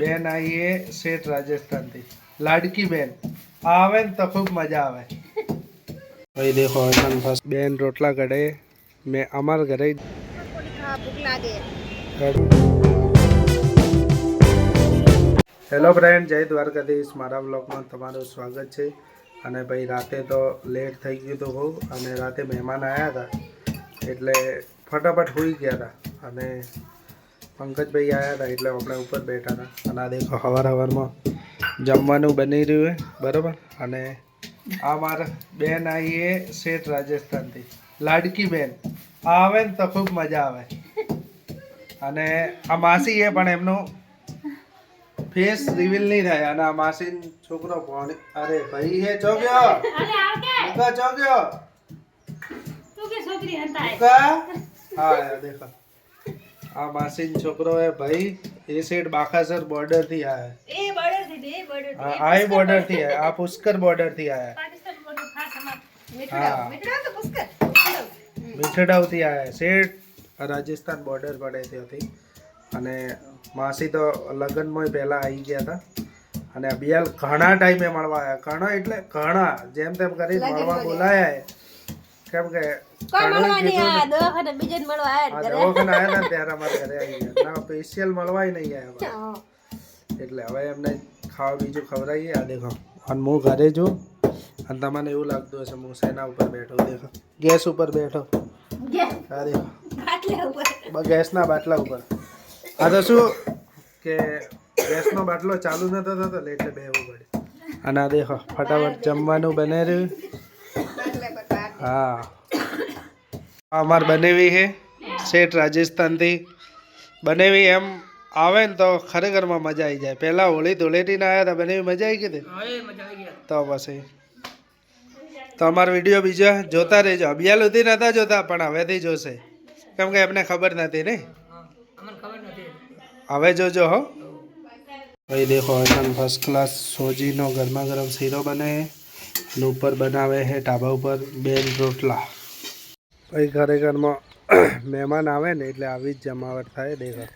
બેન આવી એ શેઠ રાજસ્થાનથી. લાડકી બેન. આવે ને તો ખૂબ મજા આવે. ભાઈ દેખો બેન રોટલા કઢે મેં અમાર ઘરે હેલો ફ્રેન્ડ જય દ્વારકાધીશ. મારા બ્લોગમાં તમારું સ્વાગત છે. અને ભાઈ રાતે તો લેટ થઈ ગયું હતું બહુ અને રાતે મહેમાન આવ્યા હતા. એટલે ફટાફટ હોઈ ગયા હતા. અને પંકજભાઈ આવ્યા હતા એટલે આપણે ઉપર બેઠા હતા. અને આ દેખો સવાર સવારમાં જમવાનું બની રહ્યું છે બરાબર? અને આ મારા બેન આવી એ શેઠ રાજસ્થાનથી. લાડકી બેન. આવે ને તો ખૂબ મજા આવે. અને આ માસી એ પણ એમનું ફેસ રિવીલ નહીં થાય. અને આ માસી છોકરો ભણ અરે ભાઈ હે ચોગ્યો મુકા ચોગ્યો મુકા. હા યાર દેખો. આ માસીન છોકરો હે ભાઈ એ સેટ બાકાસર બોર્ડરથી આયા. હા આ બોર્ડરથી આયા આ પુષ્કર બોર્ડરથી આયા. હા મીઠડાવથી આયા. શેઠ રાજસ્થાન બોર્ડર પડે ત્યાંથી. અને માસી તો લગ્નમાં પહેલાં આવી ગયા હતા. અને બિયાલ ઘણા ટાઈમે મળવા આવ્યા ઘણા એટલે ઘણા જેમ તેમ કરી મળવા બોલાયા એ. કેમ કે. આ દવાખાને આયા ને. ત્યારે અમારા ઘરે આવી ગયા. ના સ્પેશિયલ મળવાય નહીં આવ્યા એટલે હવે એમને ખાવા બીજું ખવડાવીએ. આ દેખો અને હું ઘરે છું અને તમને એવું લાગતું હશે હું શેના ઉપર બેઠો દેખો. ગેસ ઉપર બેઠો. આ દેખો. ગેસના બાટલા ઉપર. આ તો શું કે ગેસનો બાટલો ચાલુ નતો થતો એટલે બેહવું પડે. અને આ દેખો ફટાફટ જમવાનું બને રહ્યું. હા. અમાર બનેવી છે. શેઠ રાજસ્થાનથી. બનેવી એમ આવે ને તો ખરેખરમાં મજા આવી જાય. પહેલાં હોળી ધૂળેટીને આવ્યા હતા બનેવી મજા આવી ગઈ તો? પછી. તો અમારો વીડિયો બીજો જોતા રહેજો. અભિયાલ સુધી નતા જોતા પણ હવેથી જોશે. કેમ કે એમને ખબર નથી ને હવે જોજો હો. ભાઈ દેખો એકદમ ફર્સ્ટ ક્લાસ સોજીનો ગરમા ગરમ શીરો બને અને ઉપર બનાવે છે ઢાબા ઉપર બેન રોટલા. ભાઈ ખરેખરમાં મહેમાન આવે ને એટલે આવી જ જમાવટ થાય દેખા.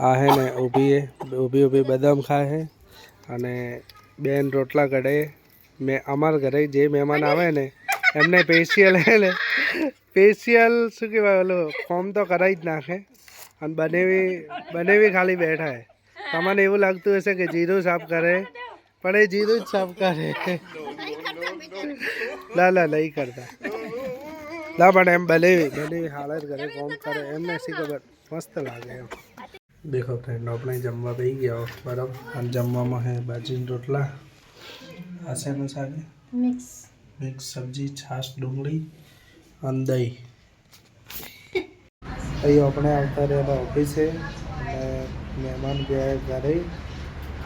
આ હે ને ઊભી ઊભી ઊભી બદામ ખાય છે અને બેન રોટલા કઢે મેં અમારા ઘરે જે મહેમાન આવે ને એમને સ્પેશિયલ હે ને સ્પેશિયલ શું કહેવાય ઓલું ફોર્મ તો કરાવી જ નાખે. અને બનેવી બનેવી ખાલી બેઠા હે. તમને એવું લાગતું હશે કે જીરું સાફ કરે પણ એ જીરું જ સાફ કરે. ના લા નહીં કરતા. ના પણ એમ ભલે ભલે હાલત કરે કોમ કરે એમ નથી ખબર? મસ્ત લાગે એમ. દેખો ફ્રેન્ડ આપણે જમવા બેસી ગયા બરાબર? અને જમવામાં હે બાજીન રોટલા. આ શેનું શાક? મિક્સ. મિક્સ સબ્જી છાશ ડુંગળી અને દહીં. અહીં આપણે આવતા રહેલા ઓફિસે અને મહેમાન ગયા ઘરે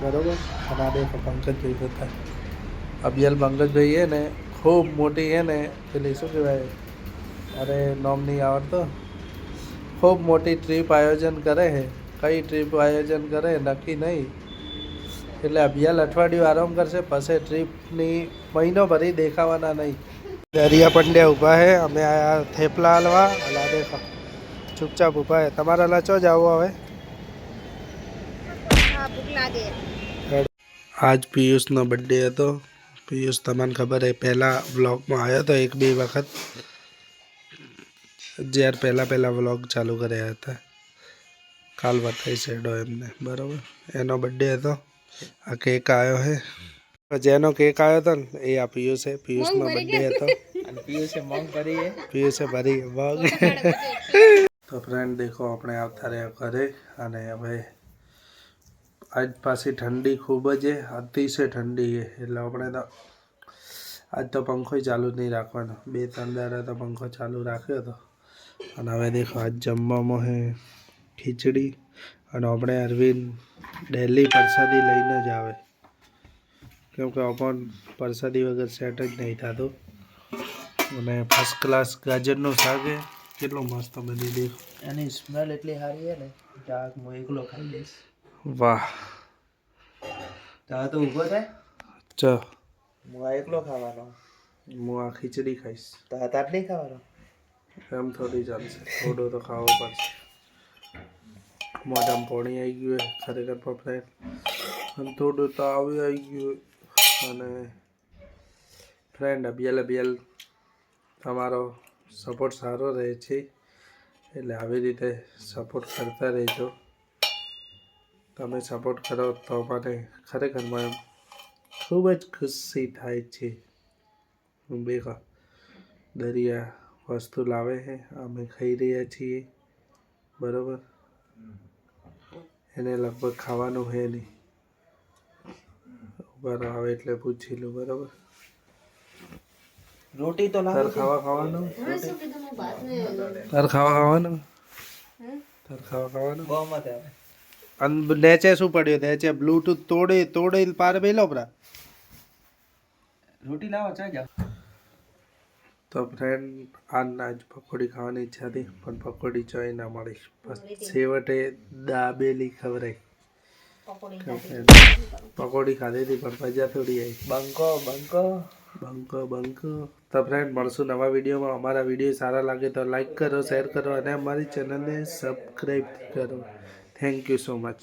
બરોબર? અને આ દેખો પંકજભાઈ હતા અબિયલ મંગજભાઈ હે ને ખૂબ મોટી હે ને પેલી શું કહેવાય અરે નોમ નહીં આવડતો. ખૂબ મોટી ટ્રીપ આયોજન કરે છે. કઈ ટ્રીપ આયોજન કરે નક્કી નહીં. એટલે અભિયાલ અઠવાડિયું આરામ કરશે પછી ટ્રીપની મહિનો ભરી દેખાવાના નહીં. દરિયા પંડ્યા ઊભા છે અમે આયા થેપલા હલવા અલા દેખા. ચૂપચાપ ઊભા છે. તમારા લચો જ આવો હવે? આજ પિયુષનો બર્થડે હતો. પિયુષ તમને ખબર છે પહેલાં વ્લોગમાં આવ્યો હતો એક બે વખત જ્યારે પહેલાં પહેલાં વ્લોગ ચાલુ કર્યા હતા કાલ બતાવી છેડો એમને બરાબર એનો બર્થડે હતો આ કેક આવ્યો છે જેનો કેક આવ્યો હતો ને એ આ પિયુષ છે પિયુષનો બર્થડે હતો પિયુષે ભરી મગ તો ફ્રેન્ડ દેખો આપણે આવતા રહ્યા ઘરે અને હવે આજ પાછી ઠંડી ખૂબ જ અતિશય ઠંડી એટલે આપણે તો આજ તો પંખો ચાલુ નહીં રાખવાનો. બે ત્રણ દાડા તો પંખો ચાલુ રાખ્યો હતો અને હવે દેખો આજ જમવામાં હે ખીચડી અને આપણે અરવિંદ ડેલી પ્રસાદી લઈને જ આવે. કેમ કે અપન પ્રસાદી વગર સેટ જ નહીં થતું. અને ફર્સ્ટ ક્લાસ ગાજરનું શાક છે કેટલું મસ્ત બની દેખો એની સ્મેલ એટલી સારી છે ને, કે હું એકલો ખાઈ લઈશ. વાહ. તો તો ઊભો થાય ચ. હું આ એકલો ખાવાનો. હું આ ખીચડી ખાઈશ. તા તાટ નહીં ખાવાનો? એમ થોડી ચાલશે થોડો તો ખાવો પડશે. મોઢામાં પાણી આવી ગયું હોય ખરેખર ફ્રેન્ડ અને થોડું તાવ આવી ગયું અને ફ્રેન્ડ અબિયલ અબિયલ તમારો સપોર્ટ સારો રહે છે. એટલે આવી રીતે સપોર્ટ કરતા રહેજો. તમે સપોર્ટ કરો તો મને ખરેખરમાં ખૂબ જ ખુશી થાય છે. બેકા દરિયા વસ્તુ લાવે છે અમે ખાઈ રહ્યા છીએ બરાબર? એને લગભગ ખાવાનું છે નહીં. ઉપર આવે એટલે પૂછી લઉં બરાબર? રોટી તો તાર ખાવા ખાવાનું? તાર ખાવા ખાવાનું? તાર ખાવા ખાવાનું? બહુ મત આવે. અને નેચે શું પડ્યું? નેચે બ્લૂટૂથ તોડી તોડી પાર બેલો પરા રોટી લાવો ચા જાઓ. તો ફ્રેન્ડ આજના જ પકોડી ખાવાની ઈચ્છા હતી પણ પકોડી ચોય ના મળી. બસ છેવટે દાબેલી ખવરાઈ. પકોડી ખાધી. હતી પણ મજા થોડી આવી બંકો બંકો. બંકો બંકો. તો ફ્રેન્ડ મળશું નવા વિડીયોમાં. અમારા વીડિયો સારા લાગે તો લાઈક કરો શેર કરો અને અમારી ચેનલને સબસ્ક્રાઈબ કરો. Thank you so much